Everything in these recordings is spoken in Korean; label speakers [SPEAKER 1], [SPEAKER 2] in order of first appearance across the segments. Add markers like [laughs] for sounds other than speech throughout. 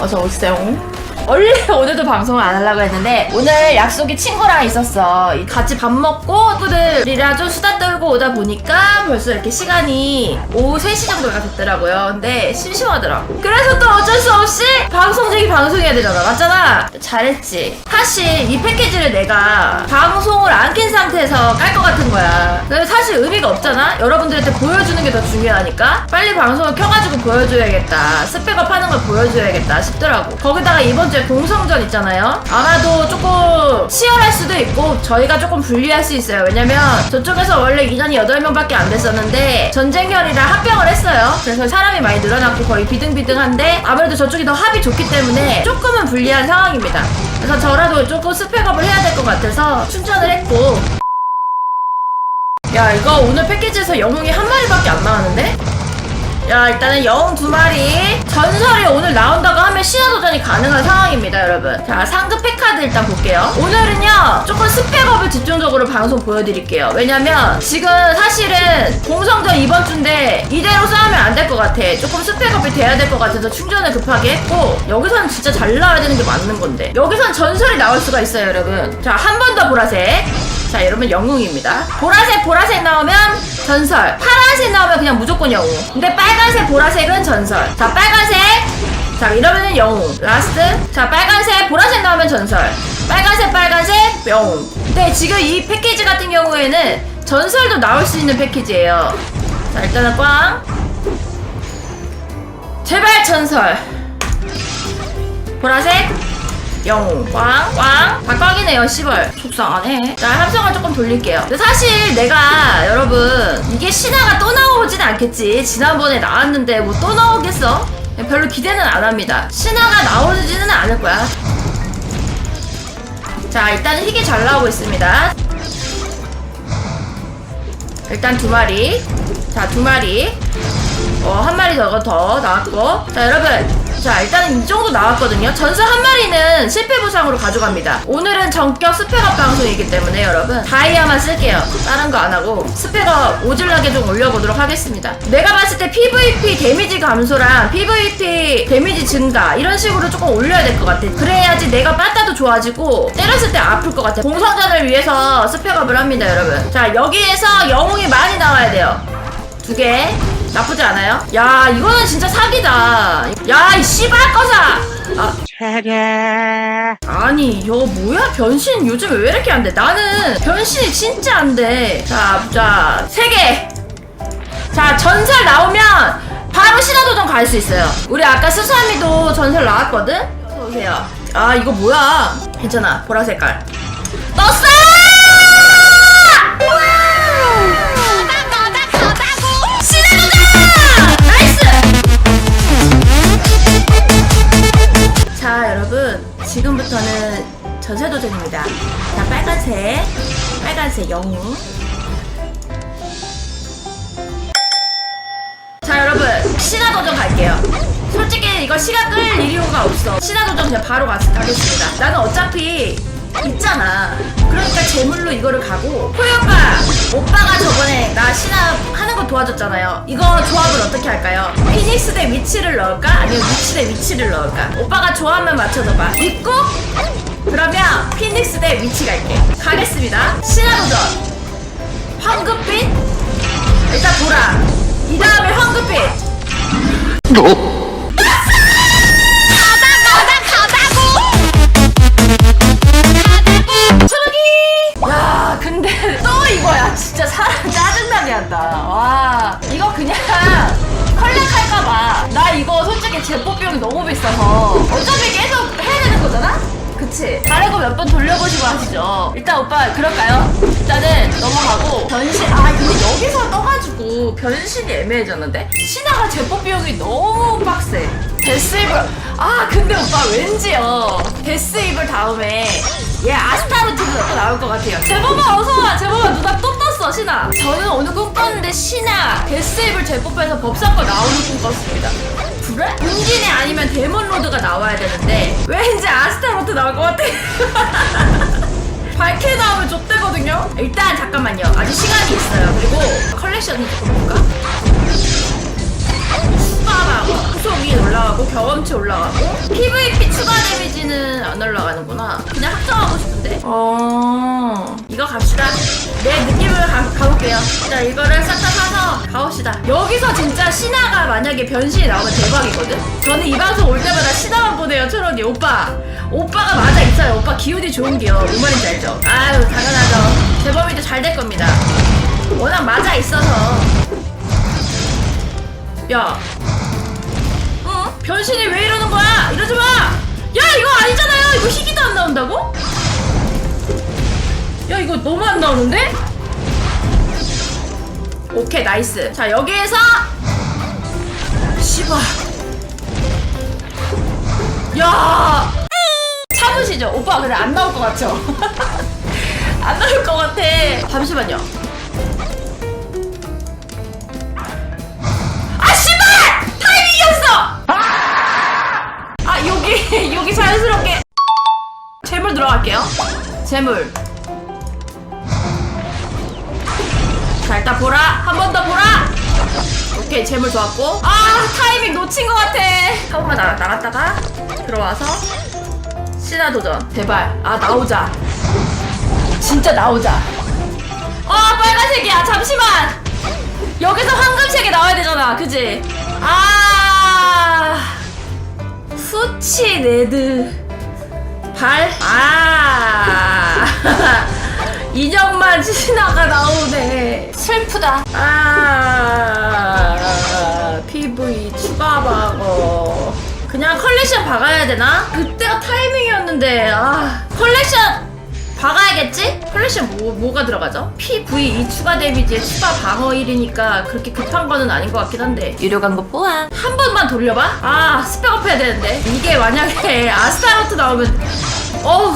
[SPEAKER 1] 어서 오세요. 원래 오늘도 방송을 안 하려고 했는데 오늘 약속이 친구랑 있었어. 같이 밥 먹고 친구들이랑 좀 수다 떨고 오다 보니까 벌써 이렇게 시간이 오후 3시 정도가 됐더라고요. 근데 심심하더라고. 그래서 또 어쩔 수 없이 방송 중에 방송해야 되잖아. 맞잖아? 잘했지. 사실 이 패키지를 내가 방송을 안 킨 상태에서 깔 것 같은 거야. 근데 사실 의미가 없잖아? 여러분들한테 보여주는 게 더 중요하니까 빨리 방송을 켜가지고 보여줘야겠다. 스펙업 하는 걸 보여줘야겠다 싶더라고. 거기다가 이번 주에 공성전 있잖아요? 아마도 조금 치열할 수도 있고 저희가 조금 불리할 수 있어요. 왜냐면 저쪽에서 원래 인원이 8명밖에 안 됐었는데 전쟁열이라 합병을 했어요. 그래서 사람이 많이 늘어났고 거의 비등비등한데 아무래도 저쪽이 더 합이 좋기 때문에 조금은 불리한 상황입니다. 그래서 저라도 조금 스펙업을 해야 될 것 같아서 충전을 했고 야 이거 오늘 패키지에서 영웅이 한 마리밖에 안 나왔는데? 야 일단은 영웅 두 마리 전설이 오늘 나온다 신화도전이 가능한 상황입니다 여러분. 자 상급 팩카드 일단 볼게요. 오늘은요 조금 스펙업을 집중적으로 방송 보여드릴게요. 왜냐면 지금 사실은 공성전 이번 주인데 이대로 싸우면 안 될 것 같아. 조금 스펙업이 돼야 될 것 같아서 충전을 급하게 했고 여기서는 진짜 잘 나와야 되는 게 맞는 건데. 여기선 전설이 나올 수가 있어요 여러분. 자 한 번 더 보라색. 자 여러분 영웅입니다. 보라색 보라색 나오면 전설. 파란색 나오면 그냥 무조건 영웅. 근데 빨간색 보라색은 전설. 자 빨간색 자 이러면은 영웅 라스트 자 빨간색 보라색 나오면 전설 빨간색 빨간색 영웅 근데 지금 이 패키지 같은 경우에는 전설도 나올 수 있는 패키지예요 자 일단은 꽝 제발 전설 보라색 영웅 꽝, 꽝, 다 꽝이네요, 씨발. 속상하네. 자, 함성을 조금 돌릴게요. 근데 사실 내가, 여러분, 이게 신화가 또 나오진 않겠지. 지난번에 나왔는데 뭐 또 나오겠어? 별로 기대는 안 합니다. 신화가 나오지는 않을 거야. 자, 일단 희귀 잘 나오고 있습니다. 일단 두 마리. 자, 두 마리. 어, 한 마리 더, 더 나왔고. 자, 여러분. 자, 일단은 이 정도 나왔거든요. 전설 한 마리는 실패 보상으로 가져갑니다. 오늘은 전격 스펙업 방송이기 때문에 여러분, 다이아만 쓸게요. 다른 거 안 하고, 스펙업 오질나게 좀 올려보도록 하겠습니다. 내가 봤을 때 PVP 데미지 감소랑 PVP 데미지 증가, 이런 식으로 조금 올려야 될 것 같아. 그래야지 내가 빠따도 좋아지고, 때렸을 때 아플 것 같아. 공성전을 위해서 스펙업을 합니다, 여러분. 자, 여기에서 영웅이 많이 나와야 돼요. 두 개. 나쁘지 않아요? 야, 이거는 진짜 사기다. 야, 이 씨발 꺼사! 아. 아니, 이거 뭐야? 변신 요즘 왜 이렇게 안 돼? 나는 변신이 진짜 안 돼. 자, 자, 세 개. 자, 전설 나오면 바로 신화도전 갈 수 있어요. 우리 아까 스사미도 전설 나왔거든? 어서 오세요. 아, 이거 뭐야? 괜찮아. 보라 색깔. 떴어! 지금부터는 전설도전입니다. 자, 빨간색. 빨간색 영웅. 자 여러분 신화 도전 갈게요 솔직히 이거 시간 끌 이유가 없어 신화 도전 그냥 바로 가, 가겠습니다 나는 어차피 있잖아 제물로 이거를 가고 호연가 오빠가 저번에 나 신화 하는 거 도와줬잖아요. 이거 조합을 어떻게 할까요? 피닉스 대 위치를 넣을까? 아니면 위치 대 위치를 넣을까? 오빠가 조합만 맞춰줘봐. 믿고? 그러면 피닉스 대 위치 갈게. 가겠습니다. 신화 도전. 황급빛? 일단 보라 이 다음에 황급빛 제법 비용이 너무 비싸서 어차피 계속 해야 되는 거잖아? 그치? 다른 거 몇 번 돌려보시고 하시죠 일단 오빠 그럴까요? 일단은 넘어가고 변신 아 근데 여기서 떠가지고 변신이 애매해졌는데? 신화가 제법 비용이 너무 빡세 데스이블 아 근데 오빠 왠지요 데스이블 다음에 얘 아스타로트도 또 나올 것 같아요 제보가 어서와 제보가 누나 또 떴어 신화 저는 오늘 꿈 꿨는데 신화 데스이블 제법에서 법사과 나오는 꿈 꿨습니다 그래? 은진이 아니면 데몬로드가 나와야 되는데 왠지 아스타로트 나올 것 같아 [laughs] 밝게 나오면 좆대거든요 일단 잠깐만요 아직 시간이 있어요 그리고 컬렉션을 조금 볼까? 빠밤 후속이 올라가고 경험치 올라가고 PVP 추가 데미지는 안 올라가는구나. 그냥 확정하고 싶은데. 어 이거 갑시다. 내 느낌을 가, 가볼게요. 자 이거를 싹다 사서 가봅시다. 여기서 진짜 신화가 만약에 변신이 나오면 대박이거든. 저는 이 방송 올 때마다 신화만 보내요 철원이 오빠. 오빠가 맞아 있어요. 오빠 기운이 좋은 게요. 뭔 말인지 알죠? 아유 당연하죠. 재범이도 잘 될 겁니다. 워낙 맞아 있어서. 야. 어? 변신이 왜 이러는 거야? 이러지 마! 야, 이거 아니잖아요! 이거 희귀도 안 나온다고? 야, 이거 너무 안 나오는데? 오케이, 나이스. 자, 여기에서. 씨발. 야! 참으시죠? 오빠, 근데 안 나올 것 같죠? [laughs] 안 나올 것 같아. 잠시만요. 자연스럽게 재물 들어갈게요. 재물. 자 일단 보라 한 번 더 보라. 오케이 재물 좋았고 아 타이밍 놓친 것 같아. 한 번만 나가 나갔다가 들어와서 신화 도전 제발 아 나오자. 진짜 나오자. 아 빨간색이야 잠시만. 여기서 황금색이 나와야 되잖아, 그지? 아, 수치 레드 발, 아, [laughs] 인형만 신화가 나오네. 슬프다. 아, PV 추가 박어. 그냥 컬렉션 박아야 되나? 그때가 타이밍이었는데, 아, 컬렉션 컬렉션 뭐, 뭐가 들어가죠? PVE 추가 데미지에 추가 방어 1이니까 그렇게 급한 거는 아닌 것 같긴 한데 유료 광고 뽀한 한 번만 돌려봐? 아 스펙업 해야 되는데 이게 만약에 아스타로트 나오면 어우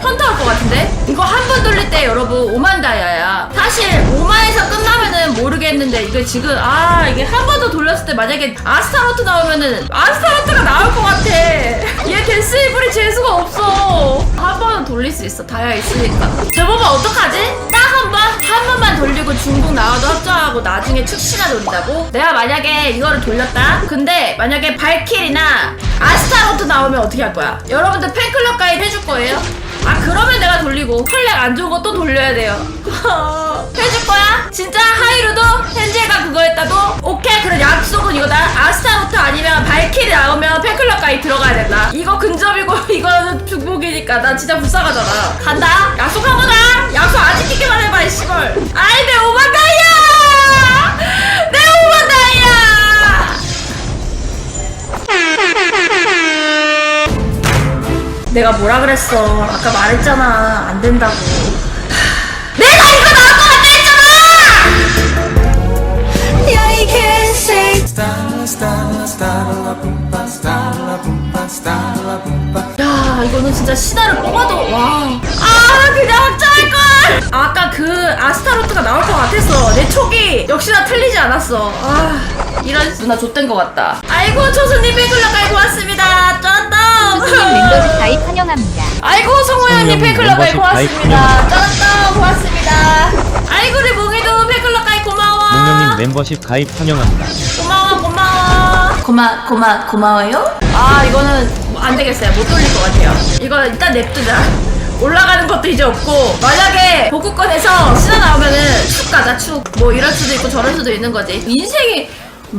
[SPEAKER 1] 현타 올 것 같은데? 이거 한 번 돌릴 때 여러분 5만 다이아야 사실 5만에서 끝나면은 모르 겠는데 이거 지금 아 이게 한 번 더 돌렸을 때 만약에 아스타로트 나오면은 아스타로트가 나올 것 같아 얘 데스이블이 재수가 없어 한 번은 돌릴 수 있어 다이아 있으니까 제보바 어떡하지? 딱 한 번? 한 번만 돌리고 중국 나와도 합정하고 나중에 축시나 돌린다고? 내가 만약에 이거를 돌렸다? 근데 만약에 발킬이나 아스타로트 나오면 어떻게 할 거야? 여러분들 팬클럽 가입 해줄 거예요? 아 그러면 내가 돌리고 컬렉 안 좋은 거 또 돌려야 돼요. [laughs] 해줄 거야? 진짜? 하이루도? 현재가 그거 했다도 오케이 그럼 약속은 이거다. 아스타로트 아니면 발키리 나오면 팬클럽 가입 들어가야 된다. 이거 근접이고 [laughs] 이거는 중복이니까 나 진짜 불쌍하잖아. 간다. 약속한 거다. 약속 안 지키기만 해봐 이 씨발 아이 내 오만 다이아 내가 뭐라 그랬어. 아까 말했잖아. 안 된다고. 내가 이거 나올 것 같다 했잖아!
[SPEAKER 2] Stalla, pumpa, stalla, pumpa.
[SPEAKER 1] 야 이거는 진짜 신화를 뽑아도 와 아 그냥 확정할 걸! 아까 그 아스타로트가 나올 것 같았어 내 촉이 역시나 틀리지 않았어. 아 이런 누나 좆된 것 같다. 아이고 초수님 팬클럽 가입 고맙습니다. 쩐다
[SPEAKER 3] 수수님 멤버십 가입 환영합니다.
[SPEAKER 1] 아이고 성호연님
[SPEAKER 4] 성호연님
[SPEAKER 1] 팬클럽 가입
[SPEAKER 4] 멤버십 가입
[SPEAKER 1] 고맙습니다. 쩐다. 고맙습니다. 아이고 우리 몽이도 팬클럽 가입 고마워.
[SPEAKER 4] 목령님 멤버십 가입 환영합니다.
[SPEAKER 1] 고마워 고마워. 고마 고마 고마워요? 아 이거는 안 되겠어요. 못 돌릴 것 같아요. 이거 일단 냅두자. 올라가는 것도 이제 없고 만약에 복구권에서 신화 나오면은 축 가자 축 뭐 이럴 수도 있고 저럴 수도 있는 거지. 인생이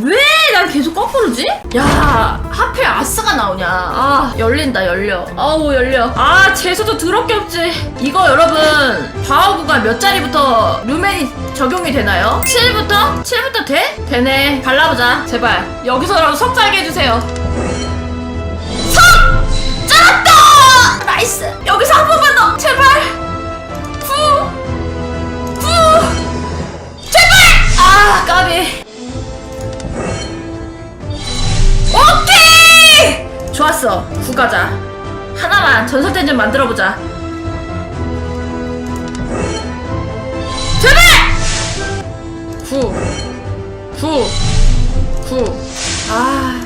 [SPEAKER 1] 왜 난 계속 거꾸로지? 야 하필 아스가 나오냐 아 열린다 열려 아우 열려 아 재수도 더럽게 없지 이거 여러분 바오구가 몇 자리부터 루멘이 적용이 되나요? 7부터? 7부터 돼? 되네 발라보자 제발 여기서라도 석 살게 해주세요 석! 짜았다! 나이스 여기서 한 번만 더 제발 후! 후! 제발! 아 까비 좋았어. 구 가자. 하나만 전설텐 좀 만들어보자. 제발! 구. 구. 구. 아,